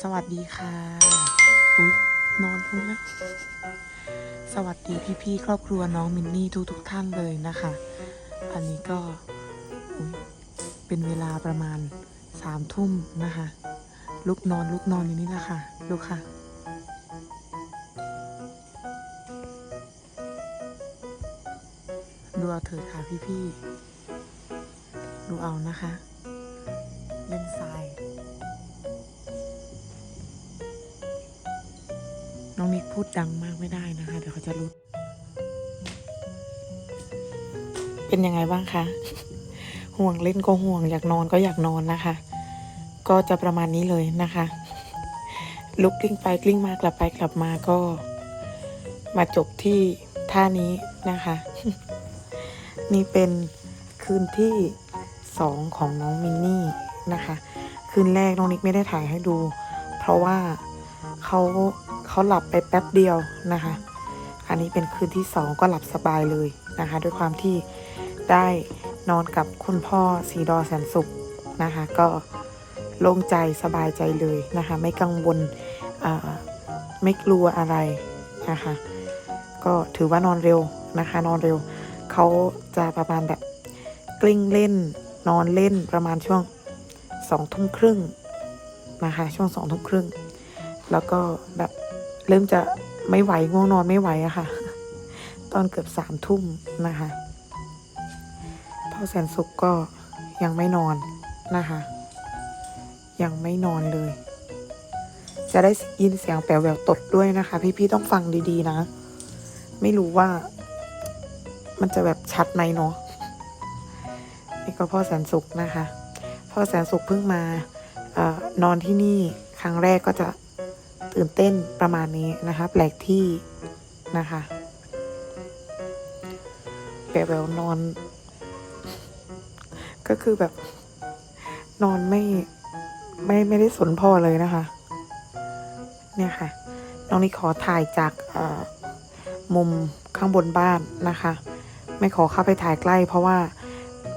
สวัสดีค่ะอุ๊ยนอนลงแล้ว สวัสดีพี่ๆครอบครัวน้องมินนี่ทุกๆท่านเลยนะคะ อันนี้ก็เป็นเวลาประมาณสามทุ่มนะคะ ลุกนอนลุกนอนอยู่นี่แหละค่ะดูค่ะดูเอาเถิดค่ะพี่ๆ ดูเอานะคะ เล่นทราย พูดดังมากไม่ได้นะคะ เดี๋ยวเขาจะรู้เป็นยังไงบ้างคะ ห่วงเล่นก็ห่วงอยากนอนก็อยากนอนนะคะ ก็จะประมาณนี้เลยนะคะ ลุกกลิ้งไปกลิ้งมากลับไปกลับมาก็ มาจบที่ท่านี้นะคะ นี่เป็นคืนที่สองของน้องมินนี่นะคะ คืนแรกน้องนิกไม่ได้ถ่ายให้ดู เพราะว่าเขา เขาหลับไปแป๊บเดียวนะคะ อันนี้เป็นคืนที่สองก็หลับสบายเลยนะคะ ด้วยความที่ได้นอนกับคุณพ่อสีดอแสนสุขนะคะ ก็โล่งใจสบายใจเลยนะคะ ไม่กังวลไม่กลัวอะไรนะคะ ก็ถือว่านอนเร็วนะคะ นอนเร็วเขาจะประมาณแบบกลิ้งเล่น นอนเล่นประมาณช่วงสองทุ่มครึ่งนะคะ ช่วงสองทุ่มครึ่ง แล้วก็แบบ เริ่มจะไม่ไหวง่วงนอนไม่ไหวอะค่ะ ตอนเกือบสามทุ่มนะคะพ่อแสนสุขก็ยังไม่นอนนะคะ ยังไม่นอนเลย จะได้ยินเสียงแปลวแววตดด้วยนะคะ พี่ๆต้องฟังดีๆนะ ไม่รู้ว่า มันจะแบบชัดไหมเนาะนี่ก็พ่อแสนสุขนะคะ พ่อแสนสุขเพิ่งมาออนอนที่นี่ครั้งแรกก็จะ ตื่นเต้นประมาณนี้นะคะ แปลกที่นะคะแปลแบบนอน ก็คือแบบ นอนไม่ไม่ไม่ได้สนพ่อเลยนะคะ เนี่ยค่ะ น้องนี่ขอถ่ายจากมุมข้างบนบ้านนะคะ ไม่ขอเข้าไปถ่ายใกล้ เพราะว่า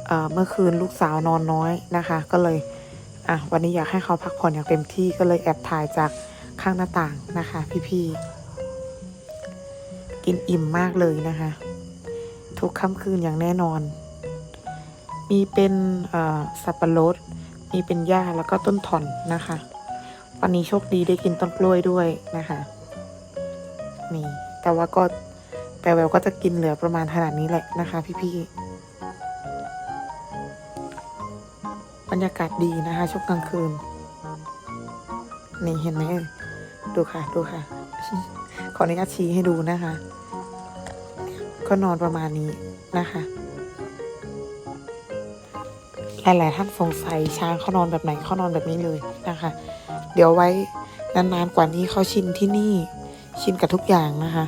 เอ่อเมื่อคืนลูกสาวนอนน้อยนะคะ ก็เลยอะวันนี้อยากให้เขาพักผ่อนอย่างเต็มที่ก็เลยแอบถ่ายจาก ข้างหน้าต่างนะคะ พี่ๆ กินอิ่มมากเลยนะคะ ทุกค่ำคืนอย่างแน่นอน มีเป็นสับปะรด มีเป็นหญ้าแล้วก็ต้นถ่อนนะคะ วันนี้โชคดีได้กินต้นกล้วยด้วยนะคะ นี่ แต่ว่าก็แปลแววก็จะกินเหลือประมาณขนาดนี้แหละนะคะ พี่ๆ บรรยากาศดีนะคะช่วงกลางคืนนี่เห็นไหมเอ่ย ดูค่ะ ดูค่ะ ขออนุญาตชี้ให้ดูนะคะเนี่ยก็นอนประมาณนี้นะคะ หลายๆท่านสงสัยช้างเขานอนแบบไหนเขานอนแบบนี้เลยนะคะ เดี๋ยวไว้นานๆกว่านี้เขาชินที่นี่ ชินกับทุกอย่างนะคะ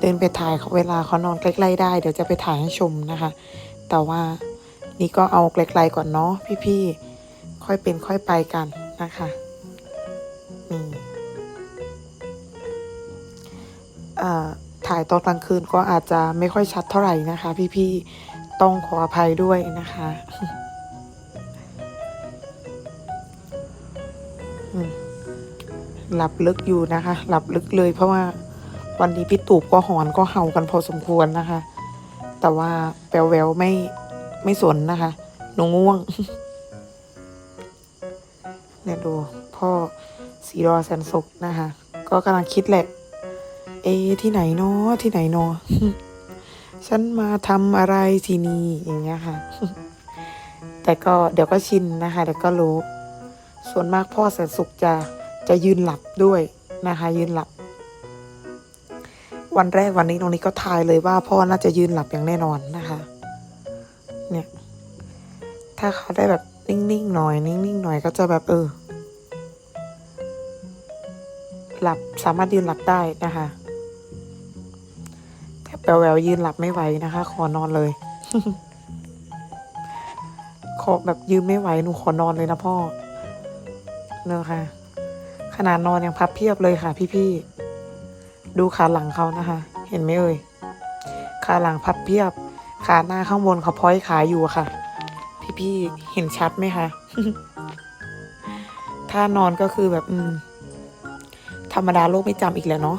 เดินไปถ่ายเขาเวลาเขานอนใกล้ๆได้ เดี๋ยวจะไปถ่ายให้ชมนะคะ แต่ว่านี่ก็เอาไกลๆก่อนเนาะพี่ๆ ค่อยเป็นค่อยไปกันนะคะนี่เอ่อ ถ่ายตอนกลางคืนก็อาจจะไม่ค่อยชัดเท่าไหร่นะคะ พี่ๆต้องขออภัยด้วยนะคะหลับลึกอยู่นะคะ หลับลึกเลยเพราะว่าวันนี้พี่ตูบก็หอนก็เห่ากันพอสมควรนะคะ แต่ว่าแปลวแววไม่ไม่สนนะคะหนูง่วง เนี่ยดูพ่อสีรอแสนสุขนะคะ ก็กำลังคิดแหละ เอที่ไหนเนาะที่ไหนเนาะฉันมาทำอะไรที่นี่อย่างเงี้ยค่ะ แต่ก็เดี๋ยวก็ชินนะคะเดี๋ยวก็รู้ ส่วนมากพ่อแสนสุขจะจะยืนหลับด้วยนะคะ ยืนหลับ วันแรกวันนี้ตรงนี้ก็ทายเลยว่าพ่อน่าจะยืนหลับอย่างแน่นอนนะคะ เนี่ย ถ้าเขาได้แบบนิ่งๆหน่อย นิ่งๆหน่อยก็จะแบบเออหลับสามารถยืนหลับได้นะคะ แต่แววยืนหลับไม่ไหวนะคะ ขอนอนเลย ขอแบบยืนไม่ไหวหนูขอนอนเลยนะพ่อเนอะค่ะ ขนาดนอนยังพับเพียบเลยค่ะ พี่ๆดูขาหลังเขานะคะ เห็นไหมเอ่ยขาหลังพับเพียบ ขาหน้าข้างบนเขาพ้อยขาอยู่ค่ะ พี่ๆเห็นชัดไหมคะถ้านอนก็คือแบบ อืม ธรรมดาโลกไม่จำอีกแล้วเนาะ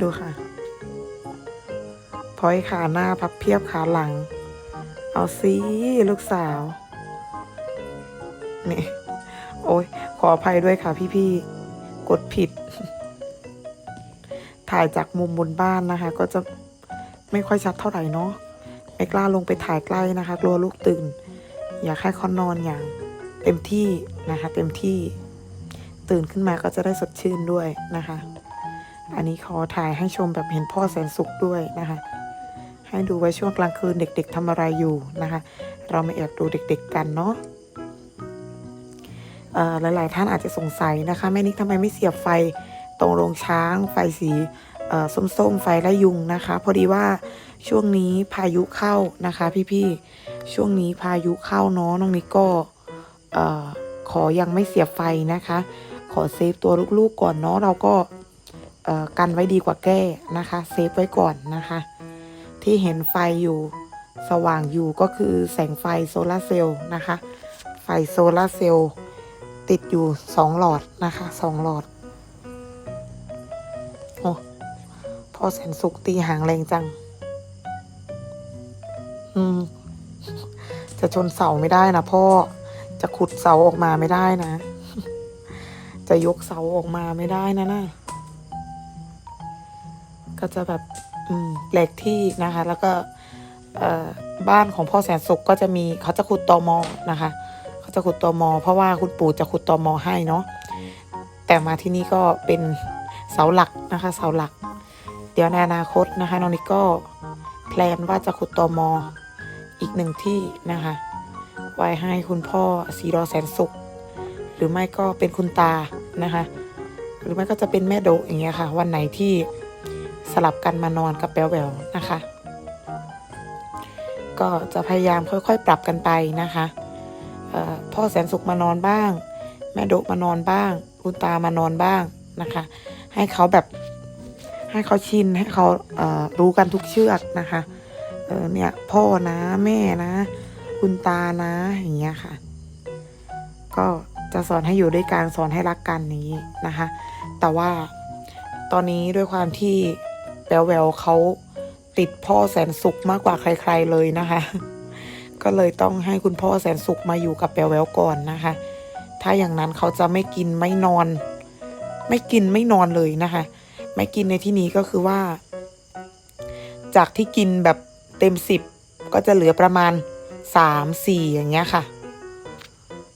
ดูค่ะ พอยขาหน้าพับเพียบขาหลัง เอาสิลูกสาว นี่ โอ้ยขออภัยด้วยค่ะพี่ๆ กดผิด ถ่ายจากมุมบนบ้านนะคะ ก็จะไม่ค่อยชัดเท่าไหร่เนาะไม่กล้าลงไปถ่ายใกล้นะคะ กลัวลูกตื่น อยากให้เขานอนอย่าง เต็มที่นะคะ เต็มที่ ตื่นขึ้นมาก็จะได้สดชื่นด้วยนะคะ อันนี้ขอถ่ายให้ชมแบบเห็นพ่อแสนสุขด้วยนะคะ ให้ดูไว้ช่วงกลางคืนเด็ก ๆทำอะไรอยู่นะคะ เรามาแอบดูเด็ก ๆ กันเนาะหลายๆท่านอาจจะสงสัยนะคะแม่นิกทำไมไม่เสียบไฟตรงโรงช้าง ไฟสีส้มๆไฟไล่ยุงนะคะ พอดีว่าช่วงนี้พายุเข้านะคะพี่ๆช่วงนี้พายุเข้าเนาะน้องนิกก็เอ่อขอยังไม่เสียบไฟนะคะ ขอเซฟตัวลูกๆก่อนเนาะเราก็กันไว้ดีกว่าแก้นะคะ เซฟไว้ก่อนนะคะ ที่เห็นไฟอยู่สว่างอยู่ก็คือแสงไฟโซลาร์เซลล์นะคะ ไฟโซลาร์เซลล์ติดอยู่สองหลอดนะคะสองหลอดโอ้พ่อแสนสุกตีหางแรงจัง อืม จะชนเสาไม่ได้นะพ่อ จะขุดเสาออกมาไม่ได้นะ จะยกเสาออกมาไม่ได้นะน่ะก็จะแบบ แปลกที่นะคะ แล้วก็บ้านของพ่อแสนสุขก็จะมีเขาจะขุดตอมอนะคะเขาจะขุดตอมอ เพราะว่าคุณปู่จะขุดตอมอให้เนาะแต่มาที่นี่ก็เป็นเสาหลักนะคะ เสาหลัก เดี๋ยวในอนาคตนะคะน้องนิกก็แพลนว่าจะขุดตอมออีกหนึ่งที่นะคะ ไว้ให้คุณพ่อสีรอแสนสุข หรือไม่ก็เป็นคุณตานะคะ หรือไม่ก็จะเป็นแม่โดอย่างเงี้ยค่ะ วันไหนที่ สลับกันมานอนกับแปวแหววนะคะ ก็จะพยายามค่อยๆ ปรับกันไปนะคะพ่อแสนสุขมานอนบ้าง แม่โดะมานอนบ้างคุณตามานอนบ้างนะคะ ให้เขาแบบให้เขาชินให้เขาเรู้กันทุกเชือกนะคะเเนี่ยพ่อนะแม่นะ คุณตานะอย่างเงี้ยค่ะ ก็จะสอนให้อยู่ด้วยกันสอนให้รักกันนี้นะคะ แต่ว่าตอนนี้ด้วยความที่ แววแววเขาติดพ่อแสนสุขมากกว่าใคร ๆเลยนะคะ ก็เลยต้องให้คุณพ่อแสนสุขมาอยู่กับแววแววก่อนนะคะ ถ้าอย่างนั้นเขาจะไม่กินไม่นอน ไม่กินไม่นอนเลยนะคะ ไม่กินในที่นี้ก็คือว่า จากที่กินแบบเต็มสิบก็จะเหลือประมาณสามสี่อย่างเงี้ยค่ะ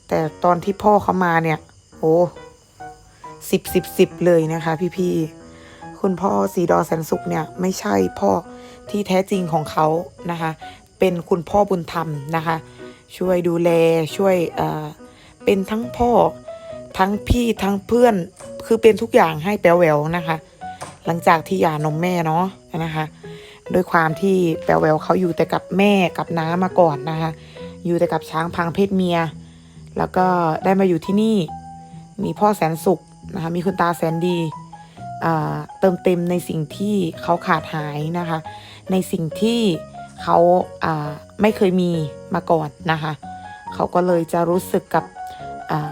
แต่ตอนที่พ่อเขามาเนี่ย โอ้สิบสิบสิบเลยนะคะ พี่พี่ๆ คุณพ่อสีดอแสนสุขเนี่ยไม่ใช่พ่อที่แท้จริงของเขานะคะ เป็นคุณพ่อบุญธรรมนะคะ ช่วยดูแลช่วยเออเป็นทั้งพ่อทั้งพี่ทั้งเพื่อนคือเป็นทุกอย่างให้แป๋วแหววนะคะ หลังจากที่หย่านมแม่เนาะนะคะด้วยความที่แป๋วแหววเขาอยู่แต่กับแม่กับน้ามาก่อนนะคะ อยู่แต่กับช้างพังเพศเมีย แล้วก็ได้มาอยู่ที่นี่ มีพ่อแสนสุขนะคะ มีคุณตาแสนดี เติมเต็มในสิ่งที่เขาขาดหายนะคะ ในสิ่งที่เขาาไม่เคยมีมาก่อนนะคะ เขาก็เลยจะรู้สึกกับ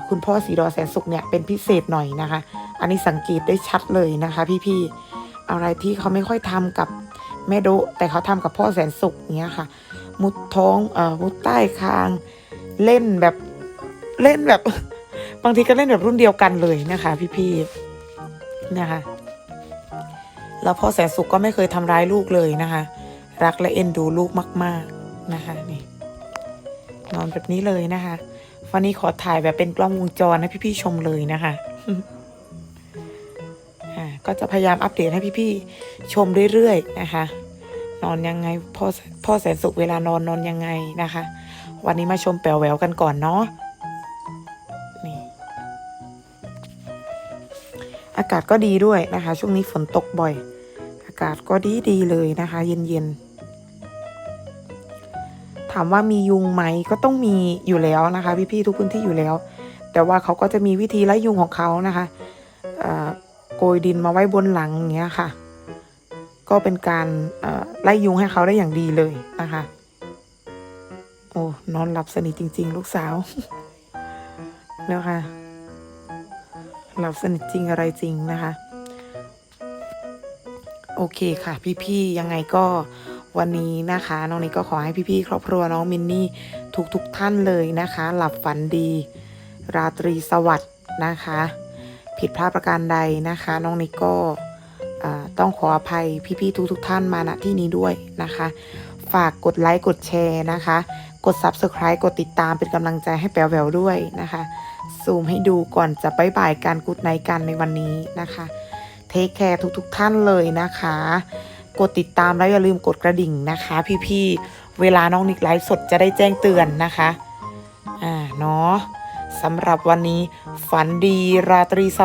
คุณพ่อสีดอแสนสุขเนี่ยเป็นพิเศษหน่อยนะคะ อันนี้สังเกตได้ชัดเลยนะคะ พี่ๆอะไรที่เขาไม่ค่อยทำกับแม่โดะแต่เขาทำกับพ่อแสนสุขเนี้ยค่ะ มุดท้องอมุดใต้คาง เล่นแบบเล่นแบบ บางทีก็เล่นแบบรุ่นเดียวกันเลยนะคะ พี่ๆนะคะ แล้วพ่อแสนสุขก็ไม่เคยทำร้ายลูกเลยนะคะ รักและเอ็นดูลูกมาก ๆนะคะนี่นอนแบบนี้เลยนะคะ วันนี้ขอถ่ายแบบเป็นกล้องวงจรให้พี่ๆชมเลยนะคะก็จะพยายามอัปเดตให้พี่ๆชมเรื่อยๆนะคะ นอนยังไงพ่อพ่อแสนสุขเวลานอนนอนยังไงนะคะ วันนี้มาชมแป๋วแหววกันก่อนเนาะากาศก็ดีด้วยนะคะ ช่วงนี้ฝนตกบ่อย อากาศก็ดีดีเลยนะคะ เย็นๆ ถามว่ามียุงไหมก็ต้องมีอยู่แล้วนะคะ พี่ๆทุกพื้นที่อยู่แล้ว แต่ว่าเขาก็จะมีวิธีไล่ยุงของเขานะคะโกยดินมาไว้บนหลังอย่างเงี้ยค่ะ ก็เป็นการไล่ยุงให้เขาได้อย่างดีเลยนะคะ โอ้นอนหลับสนิทจริง ๆ ลูกสาวแล้วค่ะ เราสนิทจริงอะไรจริงนะคะ โอเคค่ะ พี่ๆยังไงก็วันนี้นะคะ น้องนี้ก็ขอให้พี่ๆครอบครัวน้องมินนี่ทุกๆทท่านเลยนะคะ หลับฝันดี ราตรีสวัสดิ์นะคะ ผิดพลาดประการใดนะคะ น้องนิกก็ต้องขออภัยพี่ๆทุกๆทท่านมาณที่นี้ด้วยนะคะ ฝากกดไลค์กดแชร์นะคะ กด Subscribe กดติดตามเป็นกำลังใจให้แปวแววด้วยนะคะ ซูมให้ดูก่อนจะบายบายการกุดไนกันในวันนี้นะคะ เทคแคร์ทุกๆทท่านเลยนะคะ กดติดตามแล้วอย่าลืมกดกระดิ่งนะคะ พี่ๆ เวลาน้องนิกไลฟ์สดจะได้แจ้งเตือนนะคะ อ่าเนาะสำหรับวันนี้ฝันดีราตรีส